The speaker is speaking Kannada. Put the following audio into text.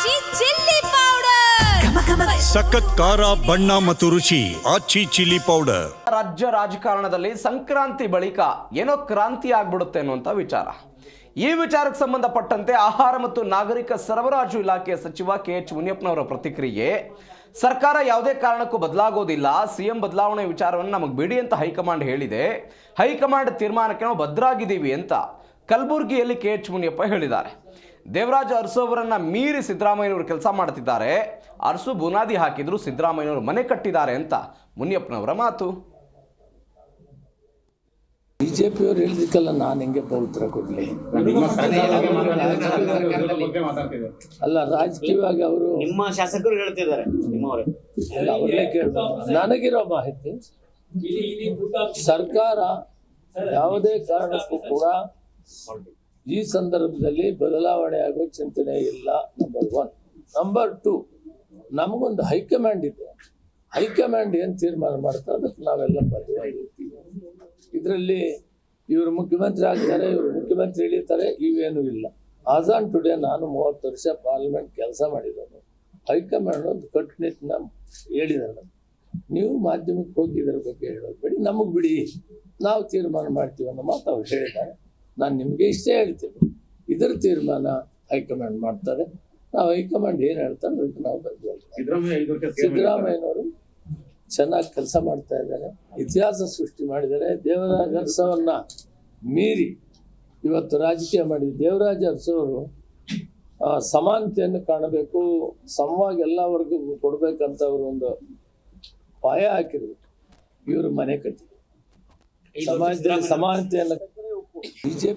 ಆಚಿ ಚಿಲ್ಲಿ ಪೌಡರ್ ಸಖತ್ ಖಾರ ಬಣ್ಣ ಮತ್ತು ರುಚಿ ಆಚಿ ಚಿಲ್ಲಿ ಪೌಡರ್ ರಾಜ್ಯ ರಾಜಕಾರಣದಲ್ಲಿ ಸಂಕ್ರಾಂತಿ ಬಳಿಕ ಏನೋ ಕ್ರಾಂತಿ ಆಗ್ಬಿಡುತ್ತೆ ಅನ್ನುವಂಥ ವಿಚಾರ. ಈ ವಿಚಾರಕ್ಕೆ ಸಂಬಂಧಪಟ್ಟಂತೆ ಆಹಾರ ಮತ್ತು ನಾಗರಿಕ ಸರಬರಾಜು ಇಲಾಖೆಯ ಸಚಿವ ಕೆ ಎಚ್ ಮುನಿಯಪ್ಪನವರ ಪ್ರತಿಕ್ರಿಯೆ ಸರ್ಕಾರ ಯಾವುದೇ ಕಾರಣಕ್ಕೂ ಬದಲಾಗೋದಿಲ್ಲ ಸಿಎಂ ಬದಲಾವಣೆ ವಿಚಾರವನ್ನು ನಮಗೆ ಬಿಡಿ ಅಂತ ಹೈಕಮಾಂಡ್ ಹೇಳಿದೆ. ಹೈಕಮಾಂಡ್ ತೀರ್ಮಾನಕ್ಕೆ ನಾವು ಭದ್ರಾಗಿದ್ದೀವಿ ಅಂತ ಕಲಬುರಗಿಯಲ್ಲಿ ಕೆ ಎಚ್ ಮುನಿಯಪ್ಪ ಹೇಳಿದ್ದಾರೆ. ದೇವರಾಜ ಅರಸು ಅವರನ್ನ ಮೀರಿ ಸಿದ್ದರಾಮಯ್ಯನವರು ಕೆಲಸ ಮಾಡ್ತಿದ್ದಾರೆ. ಅರಸು ಬುನಾದಿ ಹಾಕಿದ್ರು ಸಿದ್ದರಾಮಯ್ಯನವರು ಮನೆ ಕಟ್ಟಿದ್ದಾರೆ ಅಂತ. ಮುನಿಯಪ್ಪನವರ ಮಾತು. ಬಿಜೆಪಿಯವ್ರು ಹೇಳಿದಕ್ಕಲ್ಲ ನಾನು ಹೆಂಗೆ ಉತ್ತರ ಕೊಡ್ಲಿ? ಅಲ್ಲ ರಾಜಕೀಯವಾಗಿ ಅವರು ನಿಮ್ಮ ಶಾಸಕರು ಹೇಳ್ತಿದ್ದಾರೆ ಅವ್ರನ್ನೇ ಅವರೇ ಕೇಳ್ಬೋದು ನನಗಿರೋ ಮಾಹಿತಿ ಸರ್ಕಾರ ಯಾವುದೇ ಕಾರಣಕ್ಕೂ ಕೂಡ ಈ ಸಂದರ್ಭದಲ್ಲಿ ಬದಲಾವಣೆ ಆಗೋ ಚಿಂತನೆ ಇಲ್ಲ ನಂಬರ್ ಒನ್ ನಂಬರ್ ಟು ನಮಗೊಂದು ಹೈಕಮಾಂಡ್ ಇದೆ. ಹೈಕಮಾಂಡ್ ಏನು ತೀರ್ಮಾನ ಮಾಡ್ತಾರೆ? ಅದಕ್ಕೆ ನಾವೆಲ್ಲ ಬದಲಾಗಿರ್ತೀವಿ ಇದರಲ್ಲಿ ಇವರು ಮುಖ್ಯಮಂತ್ರಿ ಆಗ್ತಾರೆ, ಇವರು ಮುಖ್ಯಮಂತ್ರಿ ಇಳಿತಾರೆ, ಇವೇನೂ ಇಲ್ಲ. ಆಸ್ ಆನ್ ಟುಡೇ ನಾನು ಮೂವತ್ತು ವರ್ಷ ಪಾರ್ಲಿಮೆಂಟ್ ಕೆಲಸ ಮಾಡಿರೋನು ಹೈಕಮಾಂಡ್ ಒಂದು ಕಟ್ಟುನಿಟ್ಟಿನ ಹೇಳಿದ್ದಾರೆ. ನೀವು ಮಾಧ್ಯಮಕ್ಕೆ ಹೋಗಿ ಇದರ ಬಗ್ಗೆ ಹೇಳೋದು ಬಿಡಿ. ನಮಗೆ ಬಿಡಿ. ನಾವು ತೀರ್ಮಾನ ಮಾಡ್ತೀವಿ ಅನ್ನೋ ಮಾತು ಅವ್ರು ಹೇಳಿದ್ದಾರೆ. ನಾನು ನಿಮಗೆ ಇಷ್ಟೇ ಹೇಳ್ತೀನಿ. ಇದರ ತೀರ್ಮಾನ ಹೈಕಮಾಂಡ್ ಮಾಡ್ತಾರೆ. ನಾವು ಹೈಕಮಾಂಡ್ ಏನು ಹೇಳ್ತಾರೆ ಅದಕ್ಕೆ ನಾವು. ಸಿದ್ದರಾಮಯ್ಯನವರು ಚೆನ್ನಾಗಿ ಕೆಲಸ ಮಾಡ್ತಾ ಇದ್ದಾರೆ. ಇತಿಹಾಸ ಸೃಷ್ಟಿ ಮಾಡಿದ್ದಾರೆ. ದೇವರಾಜ ಅರಸವನ್ನ ಮೀರಿ ಇವತ್ತು ರಾಜಕೀಯ ಮಾಡಿದ ದೇವರಾಜ ಅರಸವರು ಸಮಾನತೆಯನ್ನು ಕಾಣಬೇಕು ಸಮವಾಗಿ ಎಲ್ಲ ವರ್ಗಕ್ಕೂ ಕೊಡ್ಬೇಕಂತ ಅವರು ಒಂದು ಪಾಯ ಹಾಕಿದ್ರು. ಇವರು ಮನೆ ಕಟ್ಟಿದ್ರು. ಸಮಾಜದಲ್ಲಿ ಸಮಾನತೆಯನ್ನು 直接。